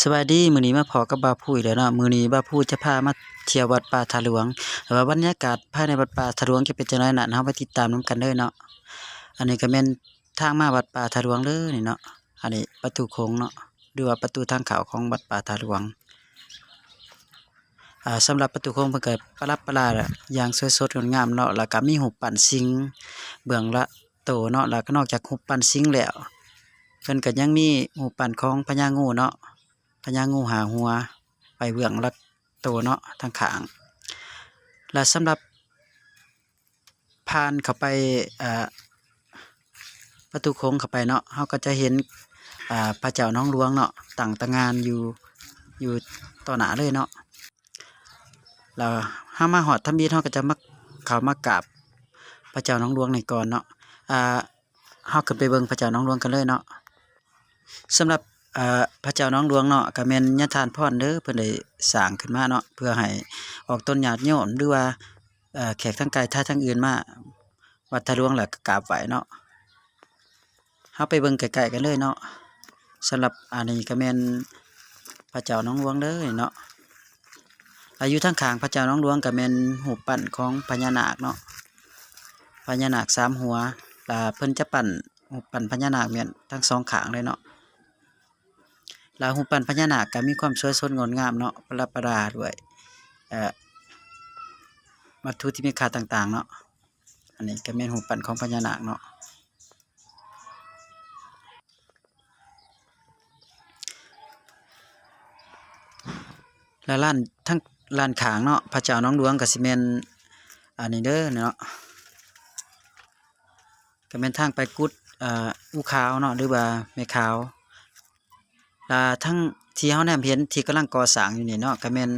สวัสดีมื้อนี้มาพอกับบาวผู้อีกแล้วเนาะมื้อนี้บาวผู้จะพามาเที่ยววัดป่าทาหลวงว่าบรรยากาศภายในวัดป่าทาหลวงจะเป็นจังไดนั้นเฮาไปติดตามนํกันเด้อเนาะอันนี้ก็แม่นทางมาวัดป่าทาหลวงเด้อนี่เนาะอันนี้ประตูโค้งเนาะหรือว่าประตูทางเข้าของวัดป่าทาหลวงอ่าสำหรับประตูโค้งเพิ่นก็ประดับประดาอย่างสวยสดงดงามเนาะแล้วก็มีรูปปั้นสิงเบื้องละโตเนาะแล้วก็นอกจากรูปปั้นสิงแล้วเพิ่นก็ยังมีรูปปั้นของพญางูเนาะ พญางูหาหัวไปเบื้องละโตเนาะทางขาง และสำหรับผ่านเข้าไปประตูโค้งเข้าไปเนาะเฮาก็จะเห็นพระเจ้าน้องหลวงเนาะตั้งตางานอยู่อยู่ต่อหน้าเลยเนาะแล้วเฮามาฮอดทำบิดเฮาก็จะมาเขามากราบพระเจ้าน้องหลวงในก่อนเนาะอ่าเฮาขึ้นไปเบิ่งพระเจ้าน้องหลวงกันเลยเนาะสำหรับ อ่าพระเจ้าน้องหลวงเนาะก็แม่นญาทานพรเด้อเพิ่นได้สร้างขึ้นมาเนาะเพื่อให้ออกต้นญาติโยมหรือว่าเอ่อแขกทั้งไกลท่าทั้งอื่นมาวัดทะลวงแล้วก็กราบไหว้เนาะเฮาไปเบิ่งใกล้ๆกันเลยเนาะสำหรับอันนี้ก็แม่นพระเจ้าน้องหลวงเด้อเนาะอายุทั้งขางพระเจ้าน้องหลวงก็แม่นรูปั้นของพญานาคเนาะพญานาคสามหัวอ่เพิ่นจะปั้นรูปั้นพญานาคแม่นทั้งสองขางเลยเนาะ ลาหูปันพญานาคก็มีความสวยสดงดงามเนาะประประดาด้วยเอ่อวัตถุที่มีค่าต่าง ๆ เนาะอันนี้ก็เป็นหูปันของพญานาคเนาะแล้วร้านทั้งร้านขางเนาะพระเจ้าน้องหลวงก็สิแม่นอันนี้เด้อเนาะก็แม่นทางไปกุดอ่าอูขาวเนาะหรือว่าแม่ขาว่ทั้งที่เฮาแนมเห็นที่กำลังก่อสร้างอยู่นี่เนาะก็แม่น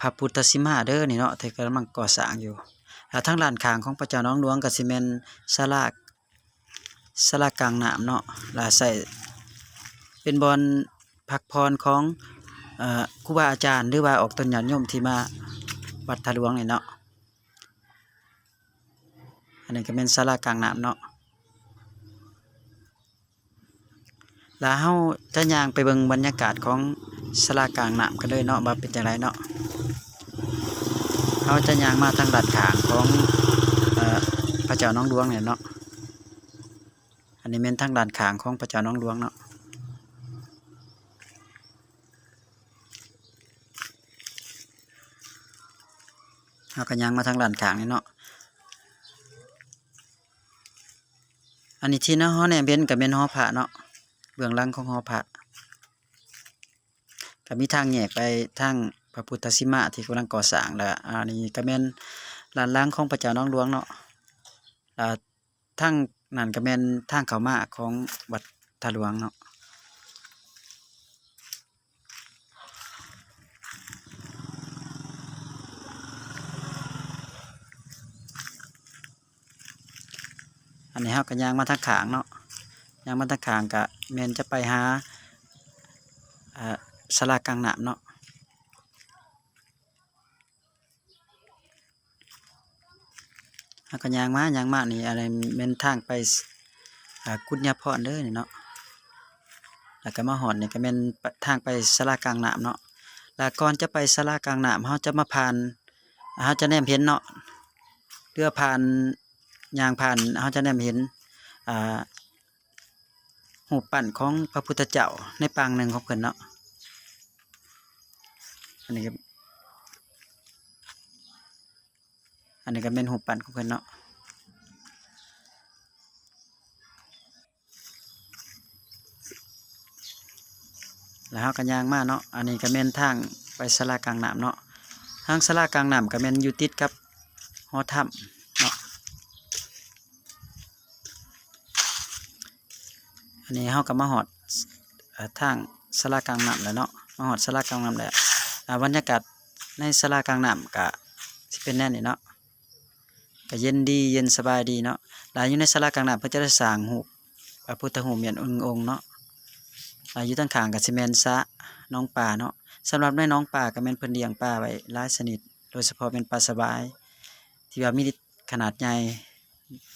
พระพุทธสิมาเด้อนี่เนาะที่กำลังก่อสร้างอยู่อ่าทั้งลานข้างของพระเจ้าน้องหลวงก็สิแม่นศาลาศาลากลางน้ำเนาะแล้วใส่เป็นบอนพักพรของครูบาอาจารย์หรือว่าออกตนญาติโยมที่มาวัดทะหลวงนี่เนาะอันนี้ก็เป็นศาลากลางน้ำเนาะ แล้วเฮาจะย่างไปเบิ่งบรรยากาศของศาลากลางน้ำกันเลยเนาะว่าเป็นจังไดเนาะเฮาจะย่างมาทางด้านขางของออพระเจ้าน้องหลวงเนี่ยเนาะอันนี้แม่นทางด้านขางของพระเจ้าน้องหลวงเนาะเฮาก็ย่างมาทางด้านขางนี่เนาะอันนี้ที่เนาะเฮาเนี่ยเป็นก็แม่นหอพระเนาะ บื้องหลังของหอพระก็มีทางแยกไปทางพระพุทธสิมาที่กำลังก่อสร้างแล้วอันนี้ก็แม่นลานล่างของพระเจ้าน้องหลวงเนาะอ่าทางนั่นก็แม่นทางเขามาของวัดทาหลวงเนาะอันนี้เฮาก็ย่างมาทางขางเนาะ ยางมันตะขางกะแมนจะไปหาสลากลางน้ำเนาะแล้วก็ยางมายางมานี่อะไรเมนทางไปกุญญาพรเด้อนี่เนาะแล้วก็มาหอดนี่ก็เมนทางไปสลากลางน้ำเนาะ แล้วก่อนจะไปสลากลางน้ำเขาจะมาผ่านเขาจะแนมเห็นเนาะเรือผ่านยางผ่านเขาจะแนมเห็นอ่า หูปปั้นของพระพุทธเจ้าในปางหนึ่งของเพิ่นเนาะ อันนี้ก็อันนี้ก็เป็นหูปปั้นของเพิ่นเนาะแล้วเราก็ย่างมาเนาะ อันนี้ก็แม่นทางไปศาลากลางน้ำเนาะ ทางศาลากลางน้ำก็แม่นอยู่ติดกับหอถ้ำ อันนี้เฮาก็มาฮอดเอ่อทางศาลากลางน้ำแล้วเนาะมาฮอดศาลากลางน้ำแล้วบรรยากาศในศาลากลางน้ำก็สิเป็นแน่นี่เนาะก็เย็นดีเย็นสบายดีเนาะหลายอยู่ในศาลากลางน้ำเพิ่นจะได้สร้างรูปพระพุทธรูเมียนององเนาะหลายอยู่ทางขางก็สิแม่นสระน้องป่าเนาะสำหรับในน้องป่าก็แม่นเพิ่นเลี้ยงปลาไว้หลายชนิดโดยเฉพาะเป็นปลาสบาย ที่ว่ามีขนาดใหญ่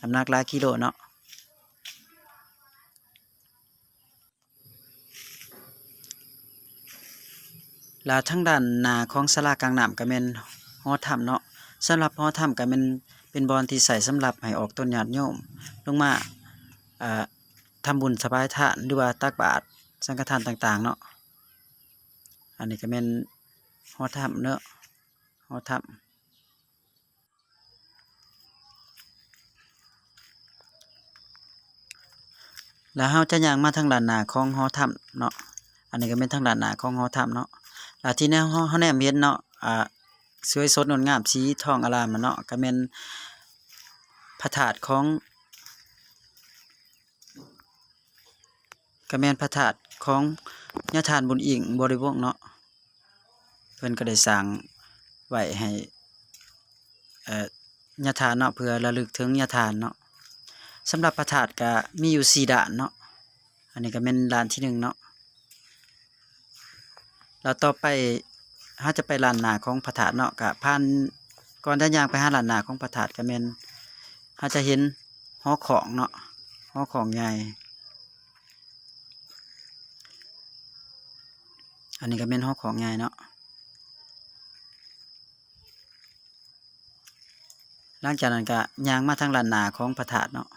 น้ำหนักหลายกิโลเนาะ ล้วทางด้านหน้าของศาลากลางน้ำก็แม่นหอถ้ำเนาะสำหรับหอถ้ำก็แม่นเป็นบอนที่ใส่สำหรับให้ออกต้นญาติโยมลงมาอ่าทำบุญสบายทานหรือว่าตักบาตรสังฆทานต่างๆเนาะอันนี้ก็แม่นหอถ้ำเนาะหอถ้ำแล้วเฮาจะย่างมาทางด้านหน้าของหอถ้ำเนาะ อันนี้ก็เป็นทางด้านหน้าของหอถ้ำเนาะ แล้วที่แนวเฮาเฮาแนมเห็นเนาะอ่าสวยสดงดงามสีทองอลามอะเนาะก็แม่นพระธาตุของก็แม่นพระธาตุของญาทานบุญอิงบริวงเนาะเพิ่นก็ได้สร้างไว้ให้เอ่อญาทานเนาะเพื่อระลึกถึงญาทานเนาะสำหรับพระธาตุก็มีอยู่สี่ด่านเนาะอันนี้ก็เป็นด่านที่หนึ่งเนาะ แล้วต่อไปถ้าจะไปลานนาของพระธาตุเนาะก็ผ่านก่อนเดินยางไปหาลานนาของพระธาตุก็แม่นถ้าจะเห็นหอของเนาะหอของใหญ่ อันนี้ก็เป็นห้องของใหญ่เนาะหลังจากนั้นก็ยางมาทางลานนาของพระธาตุเนาะ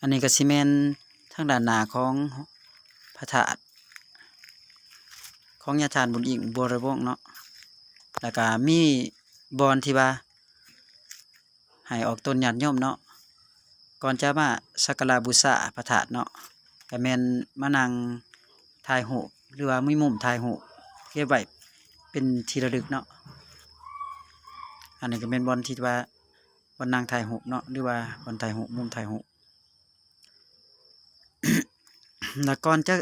อันนี้ก็สิแมน ทางด้านหนาของพระธาตุของญาติทานบุญอิงบัวระวงเนาะแล้วก็มีบอนที่ว่าให้ออกต้นญาติโยมเนาะก่อนจะมาสักการะบูชาพระธาตุเนาะก็แม่นมานั่งถ่ายรูปหรือว่ามีมุมถ่ายรูปเก็บไว้เป็นที่ระลึกเนาะอันนี้ก็เป็นบอนที่ว่าบอนนั่งถ่ายรูปเนาะหรือว่าบอนถ่ายรูปมุมถ่ายรูป แล้วก่อนจะ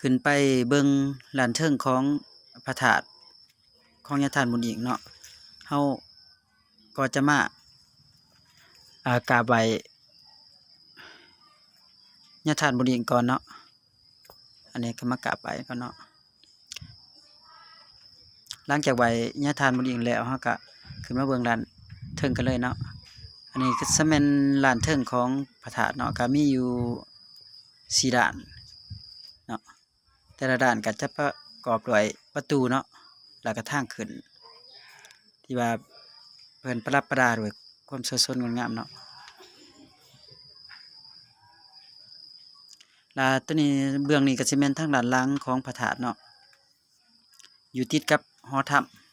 ขึ้นไปเบิ่งลานเทิงของพระธาตุของญาทานบุญอิงเนาะเฮาก็จะมาอ่ากราบไหว้ญาทานบุญอิงก่อนเนาะอันนี้ก็มากราบไหว้ก่อนเนาะหลังจากไหว้ญาทานบุญอิงแล้วเฮาก็ขึ้นมาเบิ่งลานเทิงกันเลยเนาะ อันนี้ก็จะแม่นลานเทิงของพระธาตุเนาะก็มีอยู่สี่ด้านเนาะแต่ละด้านก็จะประกอบด้วยประตูเนาะแล้วก็ทางขึ้น ที่ว่าเพิ่นประดับประดาด้วยความสวยสดงดงามเนาะแล้วตัวนี้เบื้องนี้ก็สิแม่นทางด้านหลังของพระธาตุเนาะอยู่ติดกับหอถ้ำ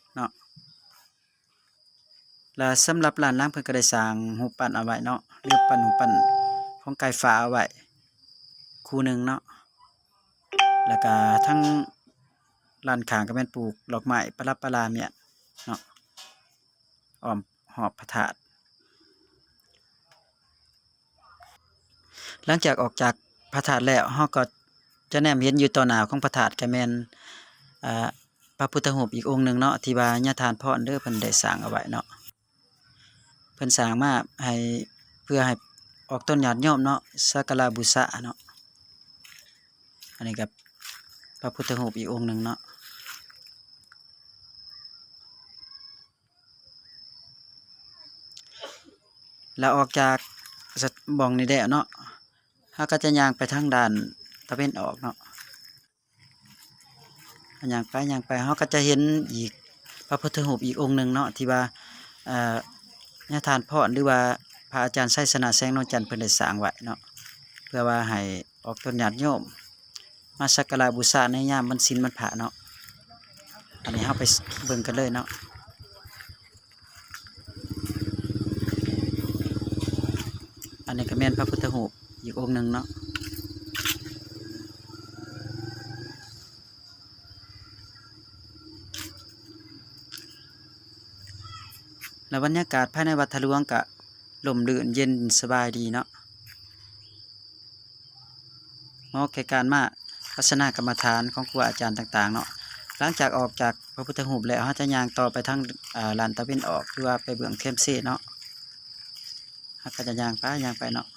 แล้วสำหรับลานล่างเพิ่นก็ได้สร้างรูปปั้นเอาไว้เนาะหรือปั้นรูปปั้นของไก่ฟ้าเอาไว้คู่หนึ่งเนาะแล้วก็ทั้งลานขางก็แม่นปลูกดอกไม้ประดับประดาเมียเนาะอ้อมหอบพระธาตุหลังจากออกจากพระธาตุแล้วเฮาก็จะแนมเห็นอยู่ต่อหน้าของพระธาตุก็แม่นอ่าพระพุทธรูปอีกองค์หนึ่งเนาะที่ว่าญาทานพรเด้อเพิ่นได้สร้างเอาไว้เนาะ พิ่นสร้างมาให้เพื่อให้ออกต้นญาติโยมเนาะสักการะบูชาเนาะอันนี้ก็พระพุทธรูปอีกองค์หนึ่งเนาะแล้วออกจากสบ่องนี้แล้เนาะเฮาก็จะย่างไปทางด้านตะเวนออกเนาะย่างไปย่างไปเฮาก็จะเห็นอีกพระพุทธรูปอีกองค์หนึ่งเนาะที่ว่าเอ่อ ญาทานพ่อหรือว่าพระอาจารย์ไสสนาแสงนวลจันทร์เพิ่นได้สร้างไว้เนาะเพื่อว่าให้ออกต้นญาติโยม มาสักการะบูชาในยามมันศีลมันพระเนาะอันนี้เฮาไปเบิ่งกันเลยเนาะอันนี้ก็แม่นพระพุทธรูปอีกองค์หนึ่งเนาะ แล้วบรรยากาศภายในวัดทะลวงก็ลมลื่นเย็นสบายดีเนาะเหมาะแก่การมาพัฒนากรรมฐานของครูอาจารย์ต่างๆเนาะหลังจากออกจากพระพุทธรูปแล้วเขาจะยางต่อไปทางลานตะเวนออกหรือว่าไปเบื้องเข้มเซ่เนาะเขาก็จะยางไปยางไปเนาะ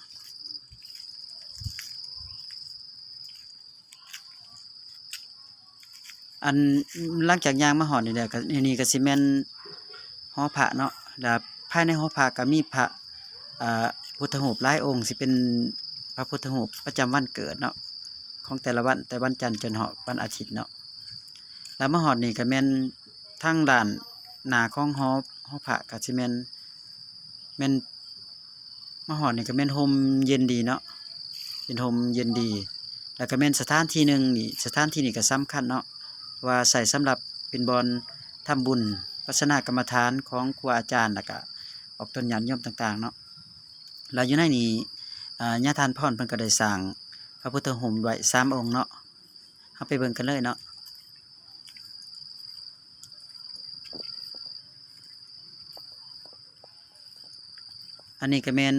อันหลังจากยางมาหอดนี่แหละก็นี่นี่ก็สิแม่นหอพระเนาะ แล้วภายในหอพระก็มีพระอุทธรูปหลายองค์สิเป็นพระพุทธรูปประจำวันเกิดเนาะของแต่ละวันแต่วันจันทร์จนหาะวันอาทิตย์เนาะแล้วมหอดนี่ก็แม่นทั้งด้านหนาของหอหอพระก็สิแม่นแม่นมหอดนี่ก็แม่นโฮมเย็นดีเนาะเป็นโฮมเย็นดี แล้วก็แม่นสถานที่หนึ่งนี่สถานที่นี่ก็สำคัญเนาะว่าใส่สำหรับเป็นบอลทำบุญ ปัสนากรรมฐานของครูอาจารย์แล้วก็ออกต้นญาณโยมต่างๆเนาะแล้วอยู่ในนี้อ่าญาทานพรเพิ่นก็ได้สร้างพระพุทธหุ่มไว้สามองค์เนาะเฮาไปเบิ่งกันเลยเนาะอันนี้ก็แม่น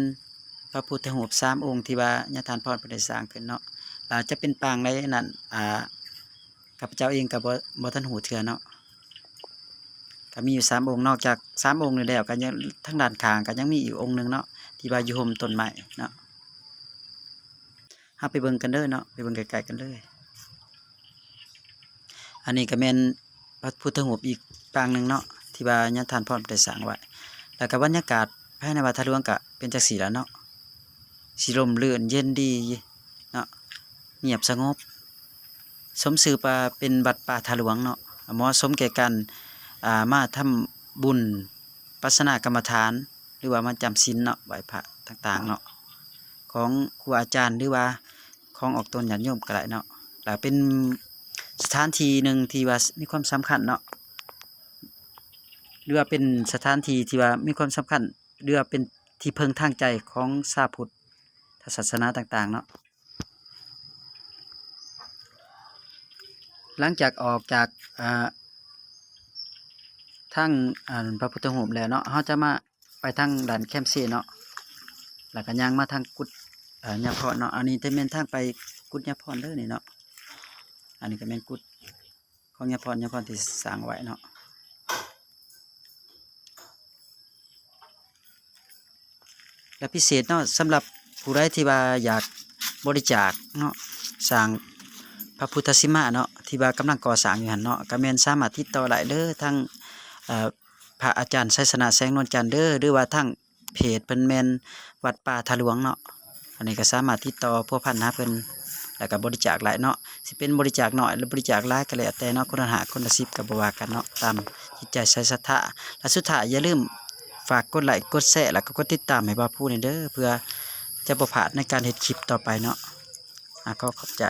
พระพุทธรูปสามองค์ที่ว่าญาทานพรเพิ่นได้สร้างขึ้นเนาะอาจะเป็นปางในนั้นอ่าข้าพเจ้าเองกับบ่ทันหูเถื่อเนาะ ก็มีอยู่สามองค์นอกจากสามองค์นี่แล้วก็ยังทั้งด้านข้างก็ยังมีอีกองค์หนึ่งเนาะที่ว่าอยู่ห่มต้นไม้เนาะเฮาไปเบิ่งกันเด้อเนาะไปเบิ่งไกลๆกันเลยอันนี้ก็แม่นพระพุทธรูปอีกปางหนึ่งเนาะที่ว่าญาติทานพรได้สร้างไว้แล้วก็บรรยากาศภายในวัดทะลวงก็เป็นจังซี่แล้วเนาะสิร่มรื่นเย็นดีเนาะเงียบสงบ สมสื่อปาเป็นบัดป่าทาหลวงเนาะเหมาะสมแก่การอ่า มาทำบุญปัสนากรรมฐาน หรือว่ามาจำศีลเนาะไหวพระต่างๆเนาะของครูอาจารย์หรือว่าของออกตนญาติโยมก็ได้เนาะแล้วเป็นสถานที่หนึ่งที่ว่ามีความสำคัญเนาะหรือว่าเป็นสถานที่ที่ว่ามีความสำคัญหรือว่าเป็นที่เพิงทางใจของชาพุทธศาสนาต่างๆเนาะหลังจากออกจากอ่า ทางอ่าพระพุทธรูปแล้วเนาะเขาจะมาไปทางด่านแคมซีเนาะแล้วก็ย่างมาทางกุดอ่ายาพรเนาะอันนี้จะเป็นทางไปกุดยาพรเด้อนี่เนาะอันนี้ก็เป็นกุดของยาพรยาพรที่สร้างไว้เนาะและพิเศษเนาะสำหรับผู้ใดที่ว่าอยากบริจาคเนาะสร้างพระพุทธสิมาเนาะที่ว่ากำลังก่อสร้างอยู่หันเนาะก็แม่นสามารถติดต่อได้เด้อทั้ง พระอาจารย์ไสสนะแสงนวลจันทร์เด้อหรือว่าทั้งเพจเพิ่นแมนวัดป่าทะหลวงเนาะอันนี้ก็สามารถติดต่อพวกพันหาเพิ่นแล้วก็บริจาคหลายเนาะสิเป็นบริจาคน้อยหรือบริจาคหลายก็แล้วแต่เนาะคนละหาคนละสิบก็บ่ว่ากันเนาะตามจิตใจใส่ศรัทธาและสุดท้ายอย่าลืมฝากกดไลค์กดแชร์แล้วก็กดติดตามให้บ่าวผู้นี่เด้อเพื่อจะบ่พาดในการเฮ็ดคลิปต่อไปเนาะอะก็ขอบใจ